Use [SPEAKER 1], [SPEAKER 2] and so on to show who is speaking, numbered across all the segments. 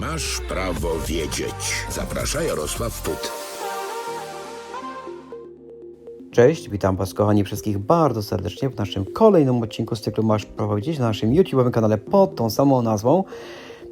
[SPEAKER 1] Masz prawo wiedzieć. Zaprasza Jarosław Put.
[SPEAKER 2] Cześć, witam Was kochani wszystkich bardzo serdecznie w naszym kolejnym odcinku z cyklu Masz Prawo Wiedzieć na naszym YouTube'owym kanale pod tą samą nazwą.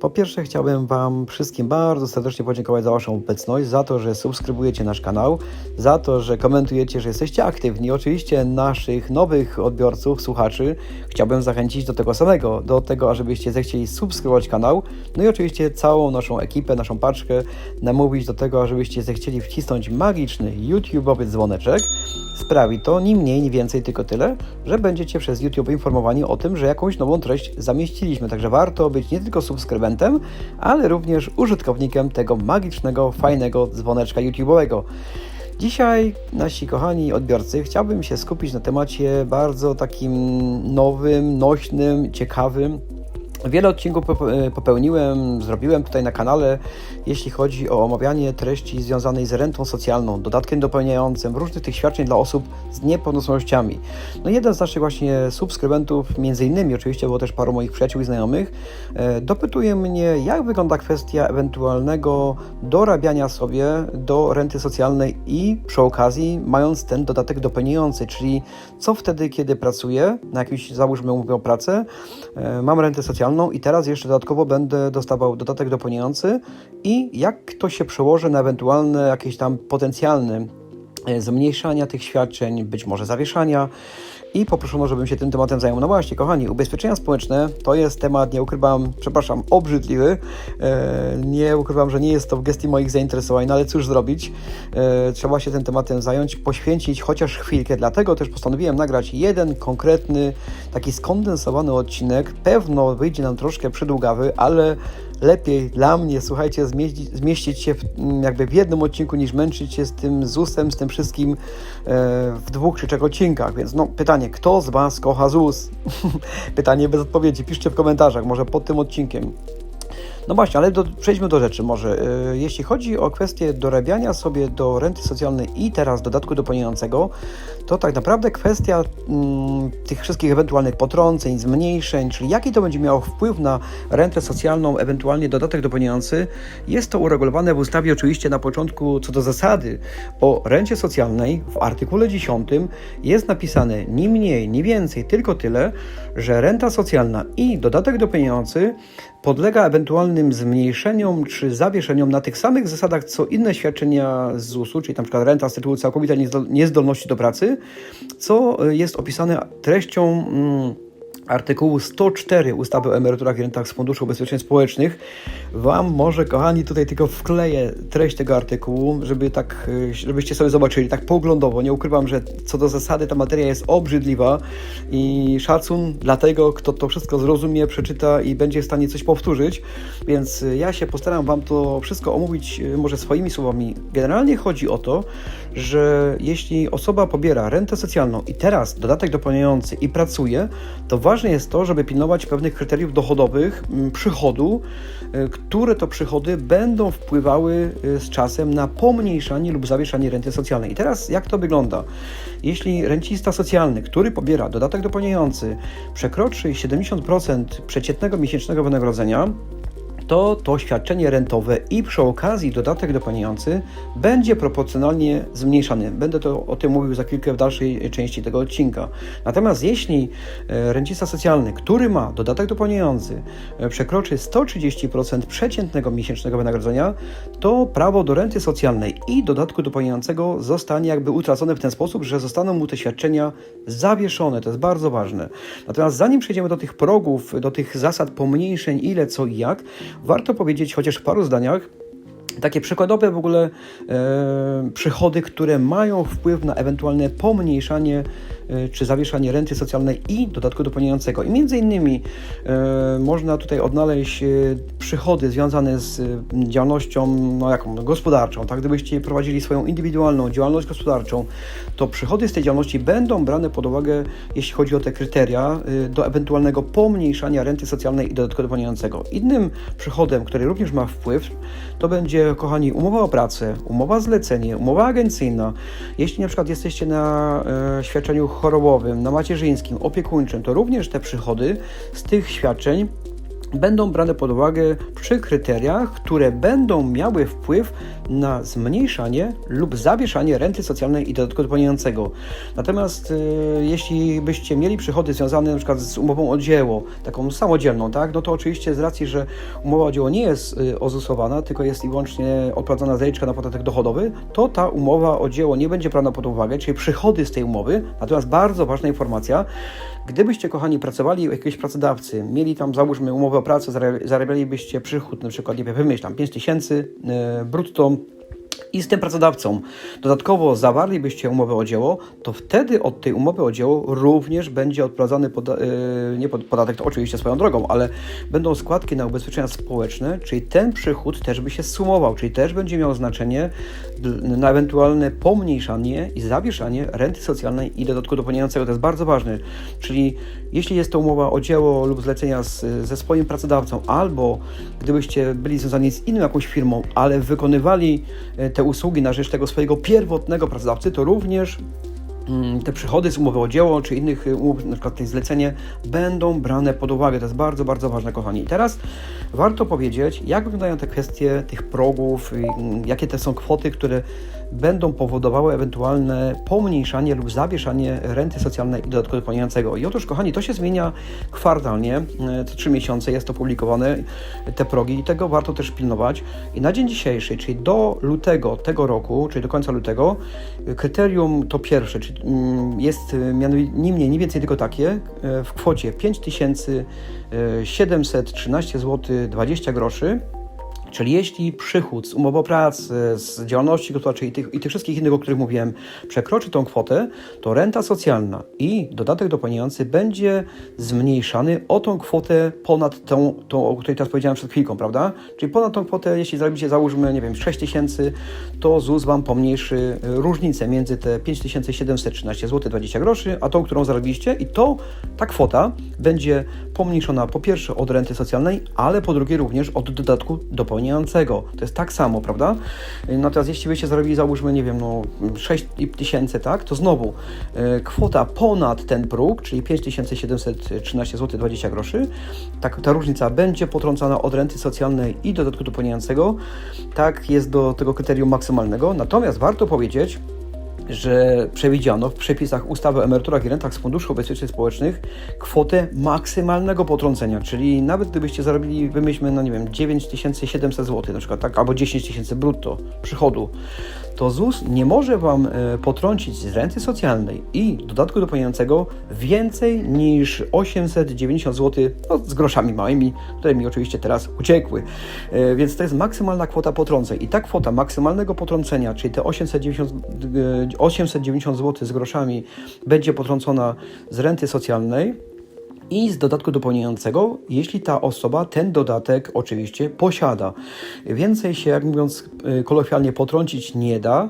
[SPEAKER 2] Po pierwsze chciałbym Wam wszystkim bardzo serdecznie podziękować za Waszą obecność, za to, że subskrybujecie nasz kanał, za to, że komentujecie, że jesteście aktywni. Oczywiście naszych nowych odbiorców, słuchaczy chciałbym zachęcić do tego samego, do tego, ażebyście zechcieli subskrybować kanał, no i oczywiście całą naszą ekipę, naszą paczkę namówić do tego, ażebyście zechcieli wcisnąć magiczny YouTube'owy dzwoneczek. Sprawi to ni mniej, ni więcej, tylko tyle, że będziecie przez YouTube informowani o tym, że jakąś nową treść zamieściliśmy. Także warto być nie tylko subskrybentem, ale również użytkownikiem tego magicznego, fajnego dzwoneczka YouTube'owego. Dzisiaj, nasi kochani odbiorcy, chciałbym się skupić na temacie bardzo takim nowym, nośnym, ciekawym, Wiele odcinków pope- popełniłem, zrobiłem tutaj na kanale, jeśli chodzi o omawianie treści związanej z rentą socjalną, dodatkiem dopełniającym, różnych tych świadczeń dla osób z niepełnosprawnościami. No jeden z naszych właśnie subskrybentów, między innymi oczywiście, było też paru moich przyjaciół i znajomych, e, dopytuje mnie, jak wygląda kwestia ewentualnego dorabiania sobie do renty socjalnej i przy okazji mając ten dodatek dopełniający, czyli co wtedy, kiedy pracuję, na jakimś, załóżmy umowę o pracę, e, mam rentę socjalną i teraz jeszcze dodatkowo będę dostawał dodatek dopełniający i jak to się przełoży na ewentualne jakieś tam potencjalne e, zmniejszania tych świadczeń, być może zawieszania i poproszono, żebym się tym tematem zajął. No właśnie, kochani, ubezpieczenia społeczne to jest temat, nie ukrywam, przepraszam, obrzydliwy. E, nie ukrywam, że nie jest to w gestii moich zainteresowań, no ale cóż zrobić? E, trzeba się tym tematem zająć, poświęcić chociaż chwilkę. Dlatego też postanowiłem nagrać jeden konkretny, taki skondensowany odcinek. Pewno wyjdzie nam troszkę przydługawy, ale lepiej dla mnie, słuchajcie, zmieścić, zmieścić się w, mm, jakby w jednym odcinku, niż męczyć się z tym ZUS-em, z tym wszystkim e, w dwóch czy trzech odcinkach. Więc no, pytanie, kto z Was kocha ZUS? pytanie bez odpowiedzi. Piszcie w komentarzach, może pod tym odcinkiem. No właśnie, ale do, przejdźmy do rzeczy może. Yy, Jeśli chodzi o kwestię dorabiania sobie do renty socjalnej i teraz dodatku dopełniającego, to tak naprawdę kwestia mm, tych wszystkich ewentualnych potrąceń, zmniejszeń, czyli jaki to będzie miało wpływ na rentę socjalną, ewentualnie dodatek dopełniający, jest to uregulowane w ustawie oczywiście na początku co do zasady. O rencie socjalnej w artykule 10 jest napisane ni mniej, ni więcej, tylko tyle, że renta socjalna i dodatek dopełniający podlega ewentualnym zmniejszeniom czy zawieszeniom na tych samych zasadach, co inne świadczenia z ZUS-u, czyli np. renta z tytułu całkowitej niezdol- niezdolności do pracy, co y, jest opisane treścią mm, artykułu 104 ustawy o emeryturach i rentach z Funduszu Ubezpieczeń Społecznych. Wam może, kochani, tutaj tylko wkleję treść tego artykułu, żeby tak, y, żebyście sobie zobaczyli, tak poglądowo. Nie ukrywam, że co do zasady ta materia jest obrzydliwa i szacun dla tego, kto to wszystko zrozumie, przeczyta i będzie w stanie coś powtórzyć. Więc y, ja się postaram Wam to wszystko omówić y, może swoimi słowami. Generalnie chodzi o to, że jeśli osoba pobiera rentę socjalną i teraz dodatek dopełniający i pracuje, to ważne jest to, żeby pilnować pewnych kryteriów dochodowych, m, przychodu, y, które to przychody będą wpływały y, z czasem na pomniejszanie lub zawieszanie renty socjalnej. I teraz jak to wygląda? Jeśli rencista socjalny, który pobiera dodatek dopełniający, przekroczy 70% przeciętnego miesięcznego wynagrodzenia, to to świadczenie rentowe i przy okazji dodatek dopełniający będzie proporcjonalnie zmniejszany. Będę to o tym mówił za chwilkę w dalszej części tego odcinka. Natomiast jeśli e, rencista socjalny, który ma dodatek dopełniający, e, przekroczy 130% przeciętnego miesięcznego wynagrodzenia, to prawo do renty socjalnej i dodatku dopełniającego zostanie jakby utracone w ten sposób, że zostaną mu te świadczenia zawieszone. To jest bardzo ważne. Natomiast zanim przejdziemy do tych progów, do tych zasad pomniejszeń, ile, co i jak, warto powiedzieć chociaż w paru zdaniach, takie przykładowe w ogóle e, przychody, które mają wpływ na ewentualne pomniejszanie czy zawieszanie renty socjalnej i dodatku dopełniającego. I między innymi e, można tutaj odnaleźć e, przychody związane z działalnością no, jaką, no, gospodarczą. Tak? Gdybyście prowadzili swoją indywidualną działalność gospodarczą, to przychody z tej działalności będą brane pod uwagę, jeśli chodzi o te kryteria, do ewentualnego pomniejszania renty socjalnej i dodatku dopełniającego. Innym przychodem, który również ma wpływ, to będzie, kochani, umowa o pracę, umowa zlecenie, umowa agencyjna. Jeśli na przykład jesteście na e, świadczeniu chorobowym, na macierzyńskim, opiekuńczym, to również te przychody z tych świadczeń będą brane pod uwagę przy kryteriach, które będą miały wpływ na zmniejszanie lub zawieszanie renty socjalnej i dodatku dopełniającego. Natomiast y, jeśli byście mieli przychody związane przykład z umową o dzieło, taką samodzielną, tak, no to oczywiście z racji, że umowa o dzieło nie jest y, ozusowana, tylko jest i wyłącznie odprowadzona zaliczka na podatek dochodowy, to ta umowa o dzieło nie będzie brana pod uwagę, czyli przychody z tej umowy. Natomiast bardzo ważna informacja, gdybyście, kochani, pracowali u jakiegoś pracodawcy, mieli tam, załóżmy, umowę o pracę, zarabia- zarabialibyście przychód, na przykład, nie wiem, wymyślam, 5 tysięcy y, brutto i z tym pracodawcą dodatkowo zawarlibyście umowę o dzieło, to wtedy od tej umowy o dzieło również będzie odprowadzany poda- yy, nie pod- podatek, to oczywiście swoją drogą, ale będą składki na ubezpieczenia społeczne, czyli ten przychód też by się sumował, czyli też będzie miał znaczenie na ewentualne pomniejszanie i zawieszanie renty socjalnej i dodatku dopełniającego. To jest bardzo ważne, czyli jeśli jest to umowa o dzieło lub zlecenia z, ze swoim pracodawcą, albo gdybyście byli związani z inną jakąś firmą, ale wykonywali e, te usługi na rzecz tego swojego pierwotnego pracodawcy, to również mm, te przychody z umowy o dzieło czy innych y, umów, na przykład tej zlecenie, będą brane pod uwagę. To jest bardzo, bardzo ważne, kochani. I teraz warto powiedzieć, jak wyglądają te kwestie tych progów, mm, jakie to są kwoty, które będą powodowały ewentualne pomniejszanie lub zawieszanie renty socjalnej i dodatku dopełniającego. I otóż, kochani, to się zmienia kwartalnie, e, co trzy miesiące jest to publikowane, te progi i tego warto też pilnować. I na dzień dzisiejszy, czyli do lutego tego roku, czyli do końca lutego, e, kryterium to pierwsze, czyli mm, jest e, mianowicie nie mniej, nie więcej tylko takie, w kwocie 5713 zł 20 groszy, Czyli jeśli przychód z umowy o pracy, z działalności gospodarczej i tych, i tych wszystkich innych, o których mówiłem, przekroczy tą kwotę, to renta socjalna i dodatek dopełniający będzie zmniejszany o tą kwotę ponad tą, tą, o której teraz powiedziałem przed chwilką, prawda? Czyli ponad tą kwotę, jeśli zarobicie, załóżmy, nie wiem, 6 tysięcy, to ZUS Wam pomniejszy y, różnicę między te 5713 zł 20 groszy, a tą, którą zarobiliście i to, ta kwota będzie pomniejszona po pierwsze od renty socjalnej, ale po drugie również od dodatku dopełniającego. To jest tak samo, prawda? Natomiast jeśli byście zarobili, załóżmy, nie wiem, no 6 tysięcy, tak, to znowu e, kwota ponad ten próg, czyli 5713 zł 20 groszy, tak, ta różnica będzie potrącana od renty socjalnej i dodatku dopełniającego. Tak jest do tego kryterium maksymalnego. Natomiast warto powiedzieć, że przewidziano w przepisach ustawy o emeryturach i rentach z Funduszu Ubezpieczeń Społecznych kwotę maksymalnego potrącenia, czyli nawet gdybyście zarobili, wymyślmy, no nie wiem, 9700 zł na przykład, tak, albo 10 tysięcy brutto przychodu, to ZUS nie może Wam e, potrącić z renty socjalnej i dodatku dopełniającego więcej niż 890 zł, no, z groszami małymi, które mi oczywiście teraz uciekły. E, Więc to jest maksymalna kwota potrąceń. I ta kwota maksymalnego potrącenia, czyli te 890, e, 890 zł z groszami będzie potrącona z renty socjalnej, i z dodatku dopełniającego, jeśli ta osoba ten dodatek oczywiście posiada. Więcej się, jak mówiąc y, kolokwialnie, potrącić nie da,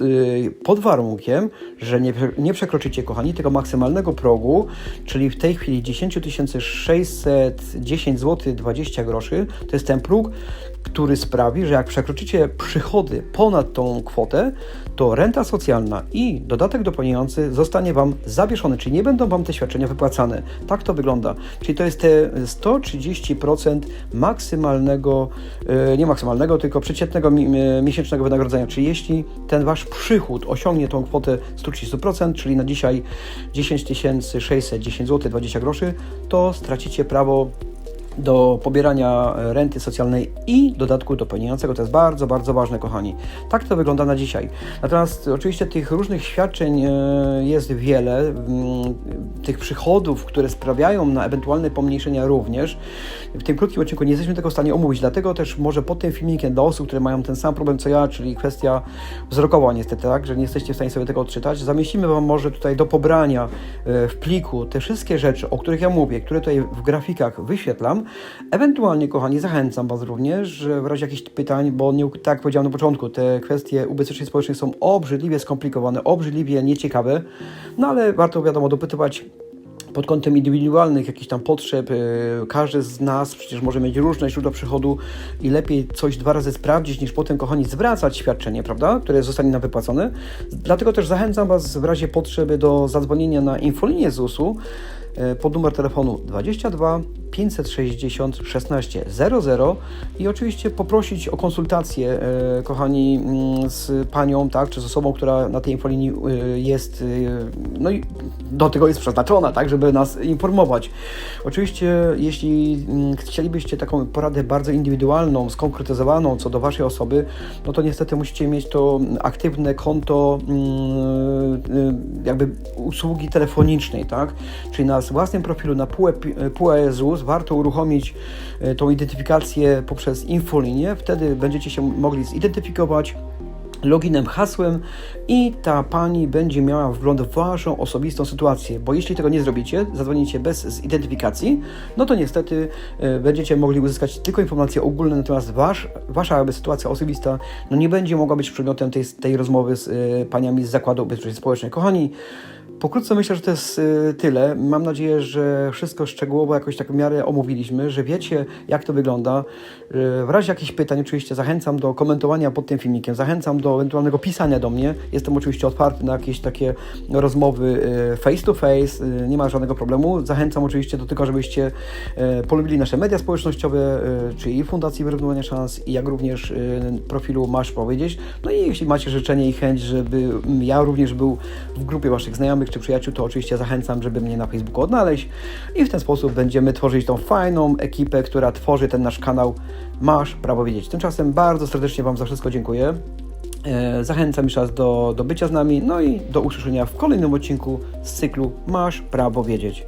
[SPEAKER 2] y, pod warunkiem, że nie, nie przekroczycie, kochani, tego maksymalnego progu, czyli w tej chwili 10 610 zł 20 groszy, to jest ten próg, który sprawi, że jak przekroczycie przychody ponad tą kwotę, to renta socjalna i dodatek dopełniający zostanie Wam zawieszony, czyli nie będą Wam te świadczenia wypłacane. Tak to wygląda. Czyli to jest te 130% maksymalnego, e, nie maksymalnego, tylko przeciętnego e, miesięcznego wynagrodzenia. Czyli jeśli ten Wasz przychód osiągnie tą kwotę 130%, czyli na dzisiaj 10 610 zł 20 groszy, to stracicie prawo do pobierania e, renty socjalnej i dodatku dopełniającego. To jest bardzo, bardzo ważne, kochani. Tak to wygląda na dzisiaj. Natomiast oczywiście tych różnych świadczeń e, jest wiele, mm, tych przychodów, które sprawiają na ewentualne pomniejszenia również. W tym krótkim odcinku nie jesteśmy tego w stanie omówić, dlatego też może pod tym filmikiem dla osób, które mają ten sam problem co ja, czyli kwestia wzrokowa niestety, tak, że nie jesteście w stanie sobie tego odczytać, zamieścimy Wam może tutaj do pobrania e, w pliku te wszystkie rzeczy, o których ja mówię, które tutaj w grafikach wyświetlam. Ewentualnie, kochani, zachęcam Was również, w razie jakichś pytań, bo nie, tak jak powiedziałem na początku, te kwestie ubezpieczeń społecznych są obrzydliwie skomplikowane, obrzydliwie nieciekawe, no ale warto, wiadomo, dopytywać pod kątem indywidualnych jakichś tam potrzeb. y, Każdy z nas przecież może mieć różne źródła przychodu i lepiej coś dwa razy sprawdzić, niż potem, kochani, zwracać świadczenie, prawda, które zostanie nam wypłacone. Dlatego też zachęcam Was w razie potrzeby do zadzwonienia na infolinię ZUS-u e, pod numer telefonu 22 560 16 00 i oczywiście poprosić o konsultację, e, kochani, mm, z panią, tak, czy z osobą, która na tej infolinii e, jest, e, no i do tego jest przeznaczona, tak, żeby nas informować. Oczywiście, jeśli mm, chcielibyście taką poradę bardzo indywidualną, skonkretyzowaną co do waszej osoby, no to niestety musicie mieć to aktywne konto mm, jakby usługi telefonicznej, tak? Czyli na własnym profilu na PUE Warto uruchomić y, tą identyfikację poprzez infolinię, wtedy będziecie się mogli zidentyfikować loginem, hasłem i ta pani będzie miała wgląd w waszą osobistą sytuację, bo jeśli tego nie zrobicie, zadzwonicie bez zidentyfikacji, no to niestety e, będziecie mogli uzyskać tylko informacje ogólne, natomiast wasz, wasza jakby sytuacja osobista no nie będzie mogła być przedmiotem tej, tej rozmowy z e, paniami z Zakładu Ubezpieczeń Społecznych. Kochani, Pokrótce myślę, że to jest y, tyle. Mam nadzieję, że wszystko szczegółowo jakoś tak w miarę omówiliśmy, że wiecie, jak to wygląda. Y, W razie jakichś pytań, oczywiście zachęcam do komentowania pod tym filmikiem, zachęcam do ewentualnego pisania do mnie. Jestem oczywiście otwarty na jakieś takie rozmowy y, face to face, nie ma żadnego problemu. Zachęcam oczywiście do tego, żebyście polubili nasze media społecznościowe, czyli Fundacji Wyrównywania Szans jak również profilu Masz Powiedzieć. No i jeśli macie życzenie i chęć, żeby ja również był w grupie Waszych znajomych czy przyjaciół, to oczywiście zachęcam, żeby mnie na Facebooku odnaleźć i w ten sposób będziemy tworzyć tą fajną ekipę, która tworzy ten nasz kanał Masz Prawo Wiedzieć. Tymczasem bardzo serdecznie Wam za wszystko dziękuję. E, Zachęcam jeszcze raz do, do bycia z nami, no i do usłyszenia w kolejnym odcinku z cyklu Masz Prawo Wiedzieć.